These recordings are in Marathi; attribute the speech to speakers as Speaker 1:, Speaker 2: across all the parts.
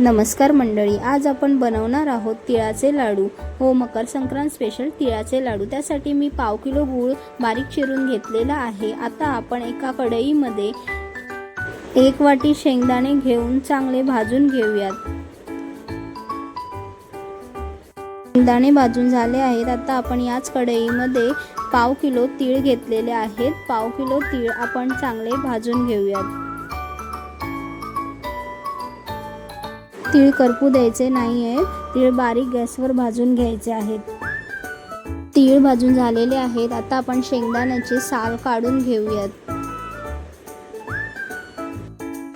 Speaker 1: नमस्कार मंडळी आज आपण बनवणार आहोत तिळाचे लाडू. हो मकर संक्रांत स्पेशल तिळाचे लाडू. त्यासाठी मी पाव किलो गूळ बारीक चिरून घेतलेला आहे. आता आपण एका कढईमध्ये एक वाटी शेंगदाणे घेऊन चांगले भाजून घेऊयात. शेंगदाणे भाजून झाले आहेत. आता आपण याच कढईमध्ये पाव किलो तीळ घेतलेले आहेत. पाव किलो तीळ आपण चांगले भाजून घेऊयात. तीळ करपू द्यायचे नाही आहे तीळ बारीक गॅसवर भाजून घ्यायचे आहेत. तीळ भाजून झालेले आहेत. आता आपण शेंगदाण्याचे साल काढून घेऊयात.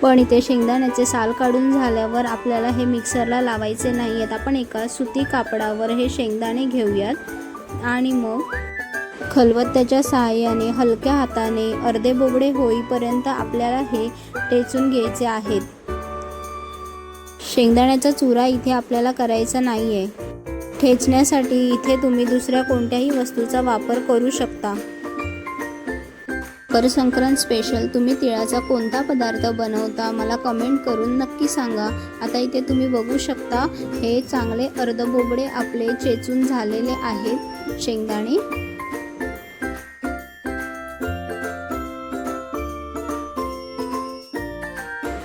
Speaker 1: पण इथे शेंगदाण्याचे साल काढून झाल्यावर आपल्याला हे मिक्सरला लावायचे नाही आहेत आपण एका सुती कापडावर हे शेंगदाणे घेऊयात. आणि मग खलबत्त्याच्या सहाय्याने हलक्या हाताने अर्धे बोबडे होईपर्यंत आपल्याला हे टेचून घ्यायचे आहेत. शेंगदाण्याचा चुरा इथे आपल्याला करायचा नाही आहे ठेचण्यासाठी इथे तुम्ही दुसऱ्या कोणत्याही वस्तूचा वापर करू शकता. कर संक्रांत स्पेशल तुम्ही तिळाचा कोणता पदार्थ बनवता मला कमेंट करून नक्की सांगा. आता इथे तुम्ही बघू शकता हे चांगले अर्धबोबडे आपले चेचून झालेले आहेत. शेंगदाणे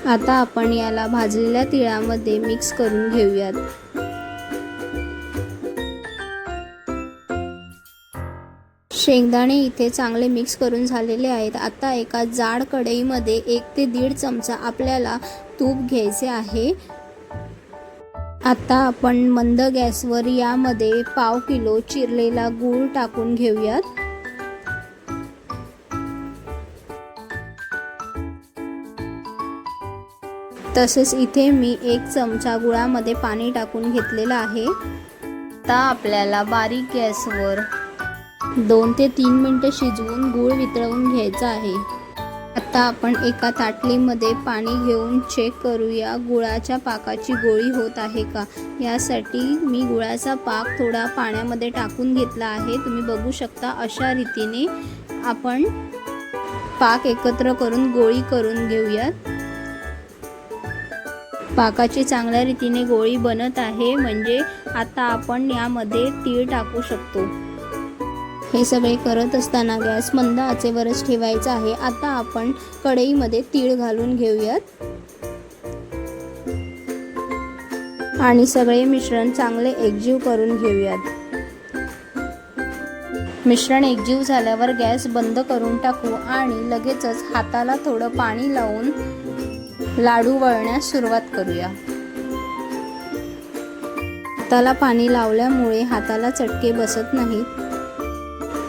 Speaker 1: आता आपण याला भाजलेल्या तिळामध्ये मिक्स करून घेऊयात. शेंगदाणे इथे चांगले मिक्स करून झालेले आहेत. आता एका जाड कढईमध्ये एक ते दीड चमचा आपल्याला तूप घ्यायचे आहे. आता आपण मंद गॅसवर यामध्ये पाव किलो चिरलेला गूळ टाकून घेऊयात. तसेच इथे मी एक चमचा गुळामध्ये पाणी टाकून घेतलेलं आहे. आता आपल्याला बारीक गॅसवर दोन ते तीन मिनटं शिजवून गूळ वितळवून घ्यायचा आहे. आता आपण एका ताटलीमध्ये पाणी घेऊन चेक करूया गुळाच्या पाकाची गोळी होत आहे का? यासाठी मी गुळाचा पाक थोडा पाण्यामध्ये टाकून घेतला आहे. तुम्ही बघू शकता अशा रीतीने आपण पाक एकत्र करून गोळी करून घेऊयात. पाकाची चांगल्या रीतीने गोळी बनत आहे. म्हणजे आता आपण यामध्ये तीळ टाकू शकतो. हे सगळे करत असताना गॅस मंद आचेवरच ठेवायचा आहे. आता आपण कढईमध्ये तीळ घालून घेऊयात. आणि सगळे मिश्रण चांगले एकजीव करून घेऊयात. मिश्रण एकजीव झाल्यावर गॅस बंद करून टाकू आणि लगेचच हाताला थोडं पाणी लावून लाडू वळण्यास सुरुवात करूया. हाताला पाणी लावल्यामुळे हाताला चटके बसत नाहीत.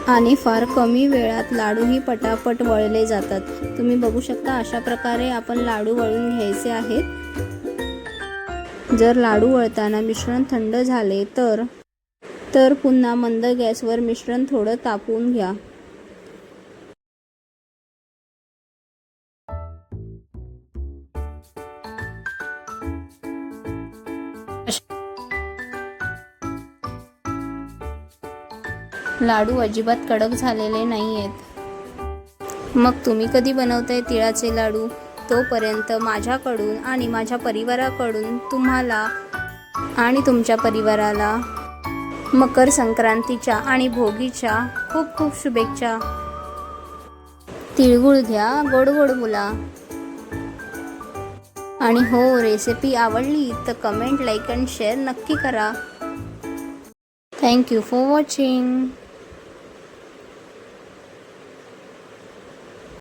Speaker 1: आणि फार कमी वेळात लाडूही पटापट वळले जातात. तुम्ही बघू शकता अशा प्रकारे आपण लाडू वळून घ्यायचे आहेत. जर लाडू वळताना मिश्रण थंड झाले तर तर पुन्हा मंद गॅसवर मिश्रण थोडं तापवून घ्या. लाडू अजिबात कडक झालेले नाही आहेत मग तुम्ही कधी बनवताय तिळाचे लाडू? तोपर्यंत माझ्याकडून आणि माझ्या परिवाराकडून तुम्हाला आणि तुमच्या परिवाराला मकर संक्रांतीच्या आणि भोगीच्या खूप खूप शुभेच्छा. तिळगुळ घ्या गोड गोड बोला आणि हो रेसिपी आवडली तर कमेंट लाईक अँड शेअर नक्की करा. Thank you for watching